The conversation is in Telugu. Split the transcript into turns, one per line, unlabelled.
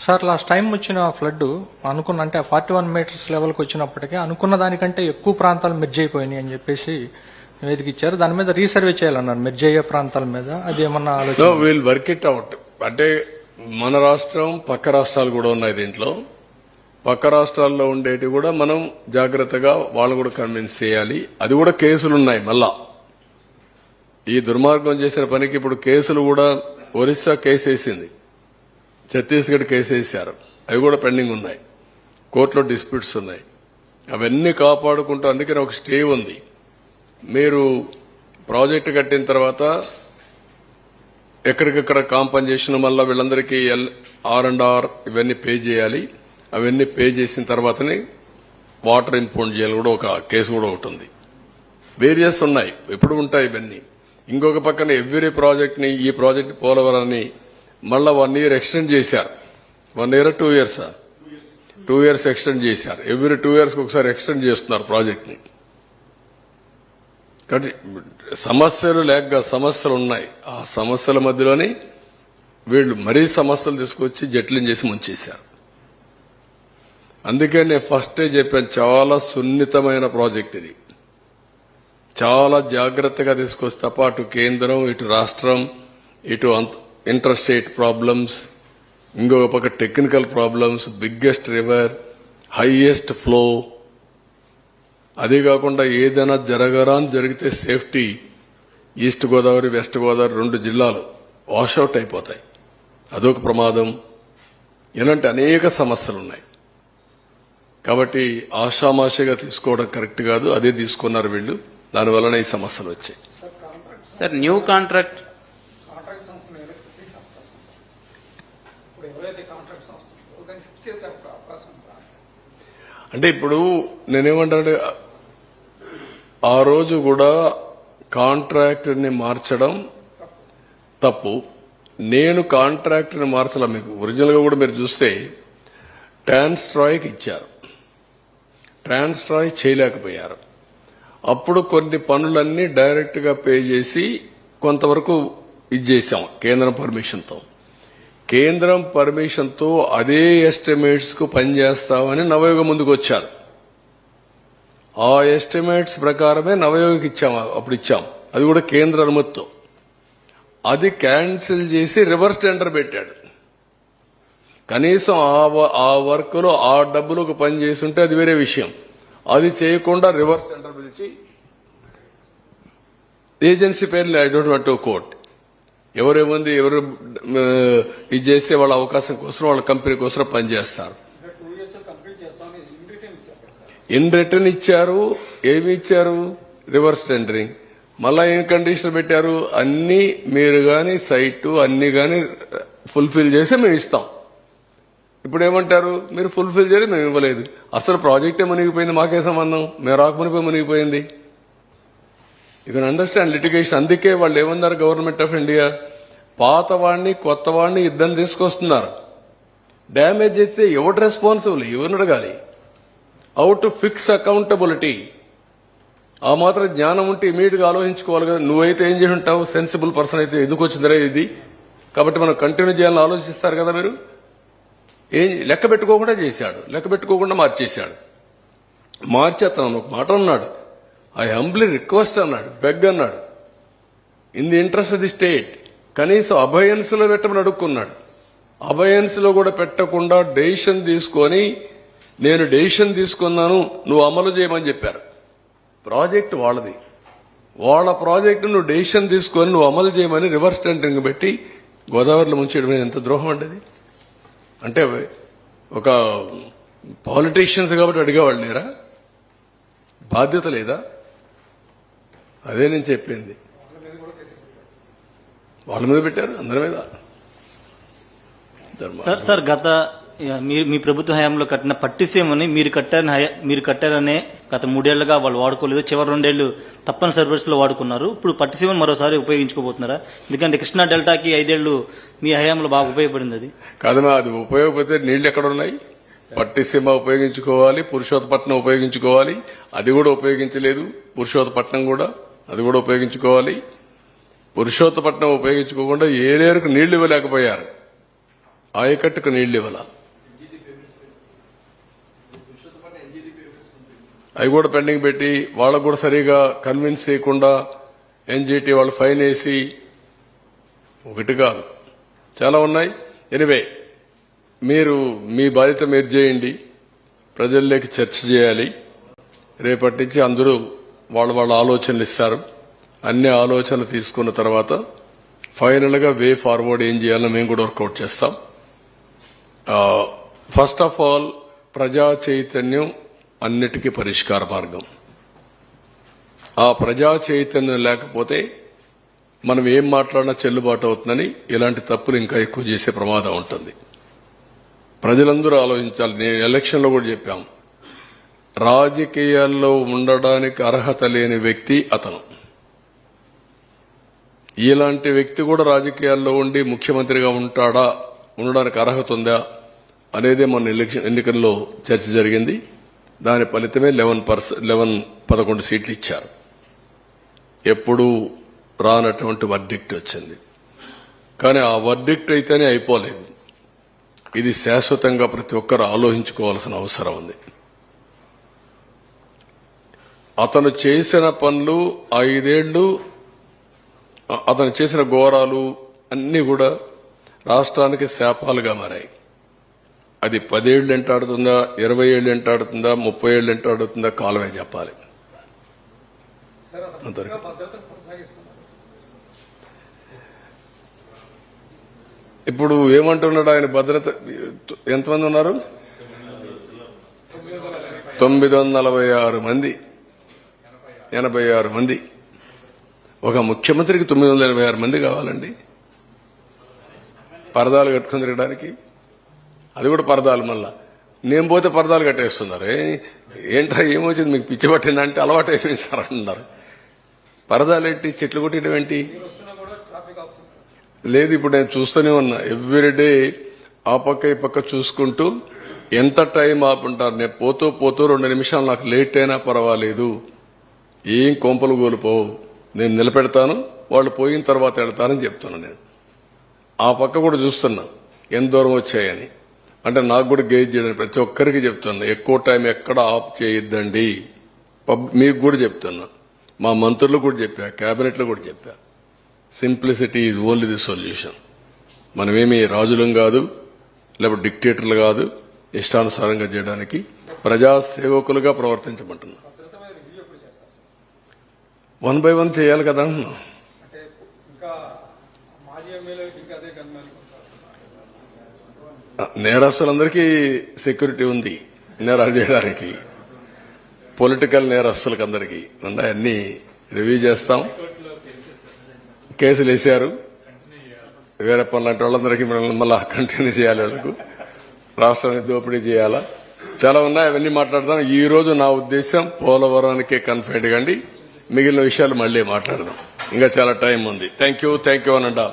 సార్ లాస్ట్ టైం వచ్చిన ఫ్లడ్ అనుకున్న అంటే ఫార్టీ వన్ మీటర్స్ లెవెల్కి వచ్చినప్పటికీ అనుకున్న దానికంటే ఎక్కువ ప్రాంతాలు మెర్జ్ అయిపోయినాయి అని చెప్పేసి నివేదిక ఇచ్చారు. దాని మీద రీసర్వే చేయాలన్నారు మెర్జ్ అయ్యే ప్రాంతాల మీద. అది ఏమన్నా
నో
ఆలోచన
విల్ వర్క్ ఇట్ అవుట్ అంటే మన రాష్ట్రం పక్క రాష్ట్రాలు కూడా ఉన్నాయి దీంట్లో. పక్క రాష్ట్రాల్లో ఉండేటి కూడా మనం జాగ్రత్తగా వాళ్ళు కూడా కన్విన్స్ చేయాలి. అది కూడా కేసులు ఉన్నాయి మళ్ళా. ఈ దుర్మార్గం చేసిన పనికి ఇప్పుడు కేసులు కూడా ఒరిస్సా కేసు వేసింది. ఛత్తీస్గఢ్ కేసు వేశారు అవి కూడా పెండింగ్ ఉన్నాయి. కోర్టులో డిస్ప్యూట్స్ ఉన్నాయి. అవన్నీ కాపాడుకుంటూ అందుకని ఒక స్టే ఉంది. మీరు ప్రాజెక్టు కట్టిన తర్వాత ఎక్కడికక్కడ కాంపన్సేషన్ మళ్ళీ వీళ్ళందరికీ ఎల్ ఆర్ అండ్ ఆర్ ఇవన్నీ పే చేయాలి. అవన్నీ పే చేసిన తర్వాతనే వాటర్ ఇన్పౌండ్ చేయాలి కూడా ఒక కేసు కూడా ఒకటి ఉంది. వేరియస్ ఉన్నాయి. ఎప్పుడు ఉంటాయి ఇవన్నీ. ఇంకొక పక్కన ఎవ్రీ ప్రాజెక్ట్ని ఈ ప్రాజెక్ట్ పోలవరాన్ని మళ్ళా వన్ ఇయర్ ఎక్స్టెండ్ చేశారు. One year two years two years extend చేశారు. ఎవ్రీ టూ ఇయర్స్ ఒకసారి ఎక్స్టెండ్ చేస్తున్నారు ప్రాజెక్ట్ని కాబట్టి సమస్యలు లేక సమస్యలు ఉన్నాయి. ఆ సమస్యల మధ్యలోనే వీళ్ళు మరీ సమస్యలు తీసుకొచ్చి జట్లం చేసి ముంచేశారు. అందుకే నేను ఫస్టే చెప్పాను చాలా సున్నితమైన ప్రాజెక్ట్ ఇది. చాలా జాగ్రత్తగా తీసుకొస్తే తప్ప అటు కేంద్రం ఇటు రాష్ట్రం ఇటు అంత స్టేట్ ప్రాబ్లమ్స్ ఇంకొక పక్క technical problems biggest river highest flow అదే కాకుండా ఏదైనా జరగరాని జరిగితే safety east Godavari west Godavari రెండు జిల్లాలు వాషౌట్ అయిపోతాయి. అదొక ప్రమాదం. ఇలాంటి అనేక సమస్యలు ఉన్నాయి కాబట్టి ఆషామాషిగా తీసుకోవడం కరెక్ట్ కాదు అదే తీసుకున్నారు వీళ్ళు. దానివలన ఈ సమస్యలు వచ్చాయి.
సార్ న్యూ కాంట్రాక్ట్
సంస్థ ఎలక్ట్రిసిటీ సంస్థ ఇప్పుడు ఎవరైతే కాంట్రాక్ట్ సంస్థ ఉందో దాన్ని ఫిక్స్ చేసే అవకాశం ఉందా
అంటే ఇప్పుడు నేనేమంటాను ఆ రోజు కూడా కాంట్రాక్టర్ని మార్చడం తప్పు. నేను కాంట్రాక్టర్ని మార్చలా మీకు. ఒరిజినల్గా కూడా మీరు చూస్తే ట్రాన్స్ట్రాయ్కి ఇచ్చారు. ట్రాన్స్ట్రాయ్ చేయలేకపోయారు. అప్పుడు కొన్ని పనులన్నీ డైరెక్ట్గా పే చేసి కొంతవరకు ఇది చేశాం కేంద్రం పర్మిషన్తో. కేంద్రం పర్మిషన్తో అదే ఎస్టిమేట్స్కు పనిచేస్తామని నవయోగ ముందుకు వచ్చారు ఆ ఎస్టిమేట్స్ ప్రకారమే నవయోగకి ఇచ్చాం అప్పుడు ఇచ్చాం. అది కూడా కేంద్ర అనుమతితో. అది క్యాన్సిల్ చేసి రివర్స్ టెండర్ పెట్టాడు. కనీసం ఆ వ- ఆ వర్క్లో ఆ డబ్బులకు పని చేసి ఉంటే అది వేరే విషయం. అది చేయకుండా రివర్స్ టెండర్ పిలిచి ఏజెన్సీ పేర్లు I don't want to quote. ఎవరేముంది ఎవరు ఇది చేస్తే వాళ్ళ అవకాశం కోసం వాళ్ళ కంపెనీ కోసం పనిచేస్తారు.
ఇన్ రిటర్న్ ఇచ్చారు
ఏమి ఇచ్చారు? Reverse tendering. మళ్ళా ఏం కండిషన్ పెట్టారు? అన్ని మీరు గాని సైట్ అన్ని గాని ఫుల్ఫిల్ చేసి మేము ఇస్తాం. ఇప్పుడు ఏమంటారు? మీరు ఫుల్ఫిల్ చేయడం మేము ఇవ్వలేదు. అసలు ప్రాజెక్టే మునిగిపోయింది మాకే సంబంధం. మేము రాకమునిపోయి మునిగిపోయింది. యూ కెన్ అండర్స్టాండ్ లిటిగేషన్ అందుకే వాళ్ళు ఏమన్నారు గవర్నమెంట్ ఆఫ్ ఇండియా పాత వాడిని కొత్త వాడిని ఇద్దరిని తీసుకొస్తున్నారు. డ్యామేజ్ చేస్తే ఎవరు రెస్పాన్సిబుల్ ఎవరిని అడగాలి? అవుట్ ఫిక్స్ అకౌంటబిలిటీ ఆ మాత్రం జ్ఞానం ఉంటే ఇమీడియట్గా ఆలోచించుకోవాలి కదా. నువ్వైతే ఏం చేసి ఉంటావు? సెన్సిబుల్ పర్సన్ అయితే ఎందుకు వచ్చిందిరా ఇది? కాబట్టి మనం కంటిన్యూ చేయాలని ఆలోచిస్తారు కదా మీరు? ఏం లెక్క పెట్టుకోకుండా చేశాడు. లెక్క పెట్టుకోకుండా మార్చేశాడు. మార్చి అతను ఒక మాట అన్నాడు. ఐ హంబ్లీ రిక్వెస్ట్ అన్నాడు బెగ్ అన్నాడు. In the interest of the state కనీసం అభయన్స్లో పెట్టమని అడుక్కున్నాడు. అభయన్స్లో కూడా పెట్టకుండా డెసిషన్ తీసుకొని నేను డెసిషన్ తీసుకున్నాను నువ్వు అమలు చేయమని చెప్పారు. ప్రాజెక్ట్ వాళ్ళది. వాళ్ళ ప్రాజెక్టు నువ్వు డెసిషన్ తీసుకొని నువ్వు అమలు చేయమని రివర్స్ టెండరింగ్ పెట్టి గోదావరిలో ముంచేయడం ఎంత ద్రోహం అండి అంటే ఒక పాలిటీషియన్స్ కాబట్టి అడిగేవాళ్ళు లేరా? బాధ్యత లేదా? అదే నేను చెప్పింది. వాళ్ళ మీద పెట్టారు అందరి మీద.
సార్ సార్ గత యా, మీ- ప్రభుత్వ హయాంలో కట్టిన పట్టిసీమని మీరు కట్టారని మీరు కట్టారనే గత మూడేళ్ళుగా వాళ్ళు వాడుకోలేదు. చివరి రెండేళ్ళు తప్పని సర్వీస్లో వాడుకున్నారు. ఇప్పుడు పట్టిసీమను మరోసారి ఉపయోగించుకోబోతున్నారా? ఎందుకంటే కృష్ణా డెల్టాకి ఐదేళ్ళు మీ హయాంలో బాగా ఉపయోగపడింది అది.
కాదమ్మా అది ఉపయోగపోతే నీళ్ళు ఎక్కడ ఉన్నాయి పట్టిసీమ ఉపయోగించుకోవాలి పురుషోత్తపట్నం ఉపయోగించుకోవాలి. అది కూడా ఉపయోగించలేదు పురుషోత్తపట్నం కూడా. అది కూడా ఉపయోగించుకోవాలి. పురుషోత్తపట్నం ఉపయోగించుకోకుండా ఏలేరుకు నీళ్ళు ఇవ్వలేకపోయారు. ఆయకట్టుకు నీళ్ళు ఇవ్వాల. అవి కూడా పెండింగ్ పెట్టి వాళ్ళకు కూడా సరిగా కన్విన్స్ చేయకుండా ఎన్జిటి వాళ్ళు ఫైన్ వేసి ఒకటి కాదు. చాలా ఉన్నాయి. ఎనివే మీరు మీ బాధ్యత మీరు చేయండి. ప్రజల్లోకి చర్చ చేయాలి. రేపటి నుంచి అందరూ వాళ్ళ వాళ్ళ ఆలోచనలు ఇస్తారు. అన్ని ఆలోచనలు తీసుకున్న తర్వాత ఫైనల్గా వే ఫార్వర్డ్ ఏం చేయాలో మేము కూడా వర్కౌట్ చేస్తాం. ఫస్ట్ ఆఫ్ ఆల్ ప్రజా చైతన్యం అన్నిటికీ పరిష్కార మార్గం. ఆ ప్రజా చైతన్యం లేకపోతే మనం ఏం మాట్లాడినా చెల్లుబాటు అవుతుందని ఇలాంటి తప్పులు ఇంకా ఎక్కువ చేసే ప్రమాదం ఉంటుంది. ప్రజలందరూ ఆలోచించాలి. నేను ఎలక్షన్లో కూడా చెప్పాం. రాజకీయాల్లో ఉండడానికి అర్హత లేని వ్యక్తి అతను. ఇలాంటి వ్యక్తి కూడా రాజకీయాల్లో ఉండి ముఖ్యమంత్రిగా ఉంటాడా ఉండడానికి అర్హత ఉందా అనేది మన ఎలక్షన్ ఎన్నికల్లో చర్చ జరిగింది. దాని ఫలితమే లెవెన్ పర్స లెవెన్ పదకొండు సీట్లు ఇచ్చారు. ఎప్పుడూ రానటువంటి వర్డిక్ట్ వచ్చింది. కానీ ఆ వర్డిక్ట్ అయితేనే అయిపోలేదు. ఇది శాశ్వతంగా ప్రతి ఒక్కరు ఆలోచించుకోవాల్సిన అవసరం ఉంది. అతను చేసిన పనులు ఐదేళ్ళు అతను చేసిన ఘోరాలు అన్ని కూడా రాష్ట్రానికి శాపాలుగా మారాయి. అది పదేళ్ళు ఎంటాడుతుందా ఇరవై ఏళ్ళు ఎంటాడుతుందా ముప్పై ఏళ్ళు ఎంటాడుతుందా కాలమే చెప్పాలి. ఇప్పుడు ఏమంటున్నాడు ఆయన భద్రత? ఎంతమంది ఉన్నారు? తొమ్మిది వందల నలభై ఆరు మంది. ఎనభై ఆరు మంది. ఒక ముఖ్యమంత్రికి తొమ్మిది వందల ఎనభై ఆరు మంది కావాలండి. పరదాలు కట్టుకుని తిరగడానికి. అది కూడా పరదాలు మళ్ళా. నేను పోతే పరదాలు కట్టేస్తున్నారు. ఏంటో ఏమొచ్చింది? మీకు పిచ్చి పట్టిందంటే అలవాటు అయిపోయింది సార్ అంటున్నారు. పరదాలు ఏంటి? చెట్లు కొట్టడం ఏంటి? లేదు ఇప్పుడు నేను చూస్తూనే ఉన్నా. ఎవ్రీడే ఆ పక్క ఈ పక్క చూసుకుంటూ ఎంత టైం ఆపుంటారు? నేను పోతూ పోతూ రెండు నిమిషాలు నాకు లేట్ అయినా పర్వాలేదు. ఏం కొంపలు కోల్పోవు. నేను నిలబెడతాను వాళ్ళు పోయిన తర్వాత వెళ్తానని చెప్తున్నాను నేను. ఆ పక్క కూడా చూస్తున్నా ఎంత దూరం వచ్చాయని. అంటే నాకు కూడా గేజ్ చేయడానికి ప్రతి ఒక్కరికి చెప్తున్నా ఎక్కువ టైం ఎక్కడ ఆఫ్ చేయొద్దండి. పబ్ మీకు కూడా చెప్తున్నా. మా మంత్రులు కూడా చెప్పా క్యాబినెట్లు కూడా చెప్పా. Simplicity is only the solution. మనమేమి రాజులం కాదు లేకపోతే డిక్టేటర్లు కాదు ఇష్టానుసారంగా చేయడానికి ప్రజాసేవకులుగా ప్రవర్తించమంటున్నాం. వన్ బై వన్ చేయాలి కదా అంటున్నా. నేరస్తులందరికీ సెక్యూరిటీ ఉంది నేరాలు చేయడానికి. పొలిటికల్ నేరస్తులకు అందరికీ ఉన్నాయి అన్ని రివ్యూ చేస్తాం. కేసులు వేశారు. వేరే పనులు లాంటి వాళ్ళందరికీ మళ్ళా కంటిన్యూ చేయాలి వాళ్ళకు. రాష్ట్రాన్ని దోపిడీ చేయాలా? చాలా ఉన్నాయి. అవన్నీ మాట్లాడదాం. ఈ రోజు నా ఉద్దేశం పోలవరానికే కన్ఫైడ్ కండి. మిగిలిన విషయాలు మళ్ళీ మాట్లాడదాం. ఇంకా చాలా టైం ఉంది. Thank you thank you అనండా